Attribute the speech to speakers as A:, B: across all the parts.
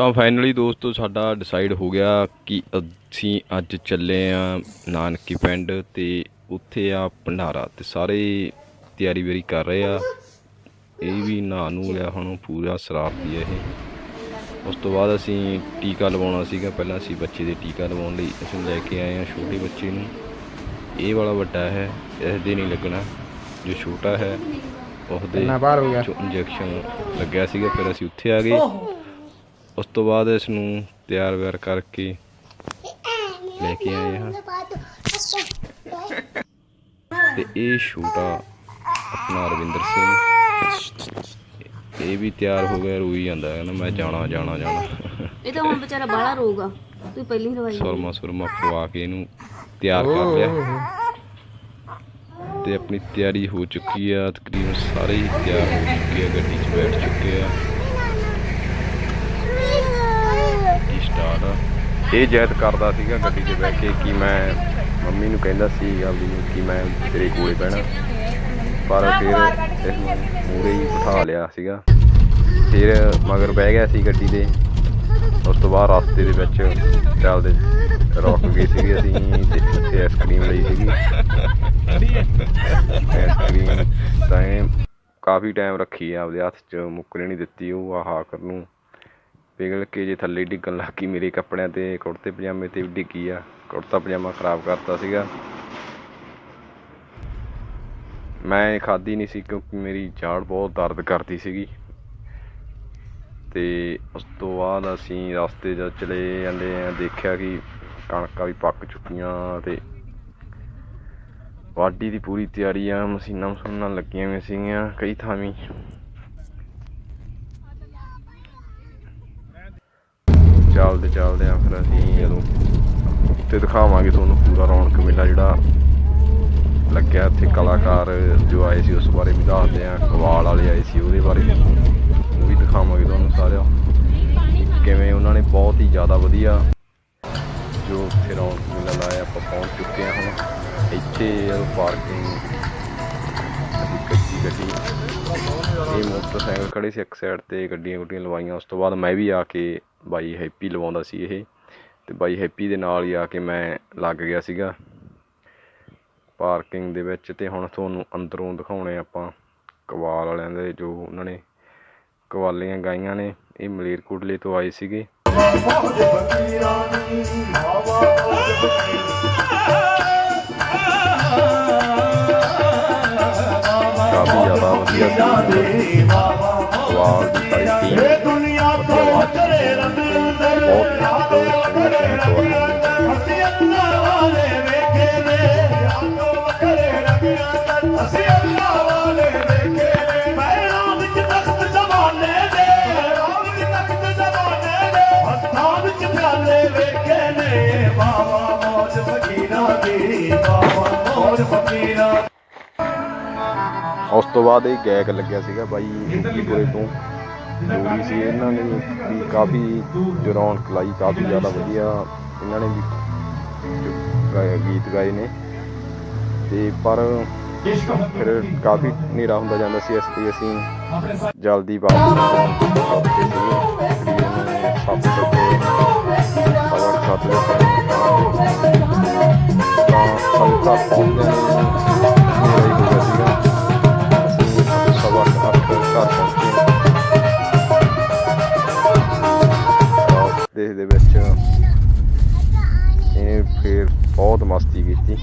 A: ਤਾਂ ਫਾਈਨਲੀ ਦੋਸਤੋ ਸਾਡਾ ਡਿਸਾਈਡ ਹੋ ਗਿਆ ਕਿ ਅਸੀਂ ਅੱਜ ਚੱਲੇ ਆ ਨਾਨਕੀ ਪਿੰਡ ਤੇ ਉੱਥੇ ਆ ਭੰਡਾਰਾ ਤੇ ਸਾਰੇ ਤਿਆਰੀ ਬੇਰੀ ਕਰ ਰਹੇ ਆ। ਇਹ ਵੀ ਨਹਾ ਨੂੰ ਲਿਆ ਹੁਣ ਪੂਰਾ ਸ਼ਰਾਰਤੀ ਹੈ ਇਹ। ਉਸ ਤੋਂ ਬਾਅਦ ਅਸੀਂ ਟੀਕਾ ਲਵਾਉਣਾ ਸੀਗਾ। ਪਹਿਲਾਂ ਅਸੀਂ ਬੱਚੇ ਦੇ ਟੀਕਾ ਲਵਾਉਣ ਲਈ ਅਸੀਂ ਲੈ ਕੇ ਆਏ ਆ ਛੋਟੇ ਬੱਚੇ ਨੂੰ। ਇਹ ਵਾਲਾ ਵੱਡਾ ਹੈ ਇਸ ਦੇ ਨਹੀਂ ਲੱਗਣਾ। ਜੋ ਛੋਟਾ ਹੈ ਉਹਦੇ ਇੰਜੈਕਸ਼ਨ ਲੱਗਿਆ ਸੀਗਾ ਫਿਰ ਅਸੀਂ ਉੱਥੇ ਆ ਗਏ। ਉਸ ਤੋਂ ਬਾਅਦ ਇਸ ਨੂੰ ਤਿਆਰ ਵਿਆਰ ਕਰਕੇ ਲੈ ਕੇ ਆਏ ਹਾਂ। ਤੇ ਇਹ ਛੋਟਾ ਆਪਣਾ ਰਵਿੰਦਰ ਸਿੰਘ। ਇਹ ਵੀ ਤਿਆਰ ਹੋ ਗਿਆ ਰੋਈ ਜਾਂਦਾ ਹੈ ਨਾ ਮੈਂ ਜਾਣਾ ਜਾਣਾ ਜਾਣਾ।
B: ਇਹ ਤਾਂ ਹੁਣ ਵਿਚਾਰਾ ਬਾਹਲਾ ਰੋਗਾ ਤੂੰ ਪਹਿਲੀ ਰਵਾਈ।
A: ਸੁਰਮਾ ਸੁਰਮਾ ਪਵਾ ਕੇ ਇਹਨੂੰ ਤਿਆਰ ਕਰ ਲਿਆ। ਤੇ ਆਪਣੀ ਤਿਆਰੀ ਹੋ ਚੁੱਕੀ ਆ ਤਕਰੀਬਨ ਸਾਰੇ ਹੀ ਤਿਆਰ ਹੋ ਚੁੱਕੇ ਆ ਗੱਡੀ 'ਚ ਬੈਠ ਚੁੱਕੇ ਆ ਕੀ ਸਟਾਰਟ ਆ ਇਹ ਜੈਦ ਕਰਦਾ ਸੀਗਾ ਗੱਡੀ 'ਚ ਬਹਿ ਕੇ ਕਿ ਮੈਂ ਮੰਮੀ ਨੂੰ ਕਹਿੰਦਾ ਸੀ, ਆਪਦੀ ਨੂੰ ਕਿ ਮੈਂ ਤੇਰੇ ਕੋਲੇ ਬਹਿਣਾ। ਪਰ ਫਿਰ ਇਸ ਨੂੰ ਮੂਰੇ ਹੀ ਬਿਠਾ ਲਿਆ ਸੀਗਾ। ਫਿਰ ਮਗਰ ਬਹਿ ਗਿਆ ਸੀ ਗੱਡੀ ਦੇ ਉਸ ਤੋਂ ਬਾਅਦ ਰਸਤੇ ਦੇ ਵਿੱਚ ਚੱਲਦੇ ਰੁਕ ਗਏ ਸੀਗੇ ਅਸੀਂ ਤੇ ਉੱਥੇ ਆਈਸਕ੍ਰੀਮ ਲਈ ਸੀਗੀ। ਆਈਸਕ੍ਰੀਮ ਤਾਂ ਇਹ ਕਾਫੀ ਟਾਈਮ ਰੱਖੀ ਆ, ਆਪਦੇ ਹੱਥ 'ਚ ਮੁੱਕਰੇ ਨਹੀਂ ਦਿੱਤੀ ਉਹ ਆਹ ਕਰ ਨੂੰ। ਪਿਘਲ ਕੇ ਜੇ ਥੱਲੇ ਡਿੱਗਣ ਲੱਗ ਗਈ ਮੇਰੇ ਕੱਪੜਿਆਂ ਤੇ, ਕੁੜਤੇ ਪਜਾਮੇ ਤੇ ਵੀ ਡਿੱਗੀ ਆ। ਕੁੜਤਾ ਪਜਾਮਾ ਖਰਾਬ ਕਰਤਾ ਸੀਗਾ। ਮੈਂ ਖਾਦੀ ਨਹੀਂ ਸੀ ਕਿਉਂਕਿ ਮੇਰੀ ਜਾੜ ਬਹੁਤ ਦਰਦ ਕਰਦੀ ਸੀਗੀ। ਤੇ ਉਸ ਤੋਂ ਬਾਅਦ ਅਸੀਂ ਰਸਤੇ 'ਚ ਚਲੇ ਜਾਂਦੇ ਆ, ਦੇਖਿਆ ਕਿ ਕਣਕਾਂ ਵੀ ਪੱਕ ਚੁੱਕੀਆਂ ਤੇ ਵਾਢੀ ਦੀ ਪੂਰੀ ਤਿਆਰੀ ਆ ਮਸ਼ੀਨਾਂ ਮਸ਼ੀਨਾਂ ਲੱਗੀਆਂ ਹੋਈਆਂ ਸੀਗੀਆਂ ਕਈ ਥਾਵੀਂ। ਚੱਲਦੇ ਚੱਲਦੇ ਆ ਫਿਰ ਅਸੀਂ ਜਦੋਂ ਉੱਤੇ ਦਿਖਾਵਾਂਗੇ ਤੁਹਾਨੂੰ ਪੂਰਾ ਰੌਣਕ ਮੇਲਾ ਜਿਹੜਾ ਲੱਗਿਆ ਇੱਥੇ ਕਲਾਕਾਰ ਜੋ ਆਏ ਸੀ ਉਸ ਬਾਰੇ ਵੀ ਦੱਸਦੇ ਆ ਕਵਾਲ ਵਾਲੇ ਆਏ ਸੀ ਉਹਦੇ ਬਾਰੇ ਉਹ ਵੀ ਦਿਖਾਵਾਂਗੇ ਤੁਹਾਨੂੰ ਸਾਰਿਆਂ ਕਿਵੇਂ ਉਹਨਾਂ ਨੇ ਬਹੁਤ ਹੀ ਜ਼ਿਆਦਾ ਵਧੀਆ ਜੋ ਉੱਥੇ ਰੌਣਕ ਮੇਲਾ ਲਾਇਆ, ਆਪਾਂ ਪਹੁੰਚ ਚੁੱਕੇ ਹਾਂ ਹੁਣ। ਇੱਥੇ ਪਾਰਕਿੰਗ ਗੱਡੀ। ਇਹ ਮੋਟਰਸਾਈਕਲ ਖੜੇ ਸੀ ਇੱਕ ਸਾਈਡ ਤੇ, ਗੱਡੀਆਂ ਗੁੱਡੀਆਂ ਲਵਾਈਆਂ। ਉਸ ਤੋਂ ਬਾਅਦ ਮੈਂ ਵੀ ਆ ਕੇ ਬਾਈ ਹੈਪੀ ਲਵਾਉਂਦਾ ਸੀ ਇਹ। ਤੇ ਬਾਈ ਹੈਪੀ ਦੇ ਨਾਲ ਹੀ ਆ ਕੇ ਮੈਂ ਲੱਗ ਗਿਆ ਸੀਗਾ। ਪਾਰਕਿੰਗ ਦੇ ਵਿੱਚ ਤੇ ਹੁਣ ਤੁਹਾਨੂੰ ਅੰਦਰੋਂ ਦਿਖਾਉਣੇ ਆਪਾਂ ਕਵਾਲ ਵਾਲਿਆਂ ਦੇ ਜੋ ਉਹਨਾਂ ਨੇ ਕਵਾਲੀਆਂ ਗਾਈਆਂ ਨੇ। ਇਹ ਮਲੇਰਕੋਟਲੇ ਤੋਂ ਆਏ ਸੀਗੇ। ਜ਼ਿਆਦਾ ਵਧੀਆ ਸੀ ਉਸ ਤੋਂ ਬਾਅਦ ਇਹ ਗੈਗ ਲੱਗਿਆ ਸੀਗਾ ਬਾਈ ਕੋਲੇ ਤੋਂ? ਜੋੜੀ ਸੀ, ਇਹਨਾਂ ਨੇ ਵੀ ਕਾਫੀ ਜੋ ਰੌਣਕ ਲਾਈ ਕਾਫੀ ਜ਼ਿਆਦਾ ਵਧੀਆ ਇਹਨਾਂ ਨੇ ਵੀ ਜੋ ਗੀਤ ਗਾਏ ਨੇ। ਤੇ ਪਰ ਫਿਰ ਕਾਫੀ ਹਨੇਰਾ ਹੁੰਦਾ ਜਾਂਦਾ ਸੀ ਇਸ ਲਈ ਅਸੀਂ ਜਲਦੀ ਵਾਪਸ ਆਉਂਦੇ ਸੀਗੇ ਸੱਤ ਵਜੇ ਸਵਾ ਸੱਤ ਵਜੇ ਤਾਂ ਸਾਨੂੰ ਬਹੁਤ ਮਸਤੀ ਕੀਤੀ।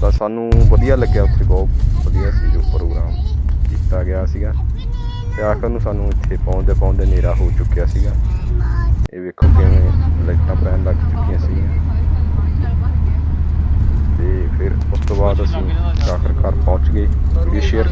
A: ਤਾਂ ਸਾਨੂੰ ਵਧੀਆ ਲੱਗਿਆ ਉੱਥੇ ਬਹੁਤ ਵਧੀਆ ਸੀ ਜੋ ਪ੍ਰੋਗਰਾਮ ਕੀਤਾ ਗਿਆ ਸੀਗਾ। ਤੇ ਆਖਰ ਨੂੰ ਸਾਨੂੰ ਇੱਥੇ ਪਹੁੰਚਦੇ ਪਹੁੰਚਦੇ ਹਨੇਰਾ ਹੋ ਚੁੱਕਿਆ ਸੀਗਾ। ਇਹ ਵੇਖੋ ਕਿਵੇਂ ਲਾਈਟਾਂ ਪੈਣ ਲੱਗ ਚੁੱਕੀਆਂ ਸੀਗੀਆਂ। ਤੇ ਫਿਰ ਉਸ ਤੋਂ ਬਾਅਦ ਅਸੀਂ ਆਖਰ ਘਰ ਪਹੁੰਚ ਗਏ। Video share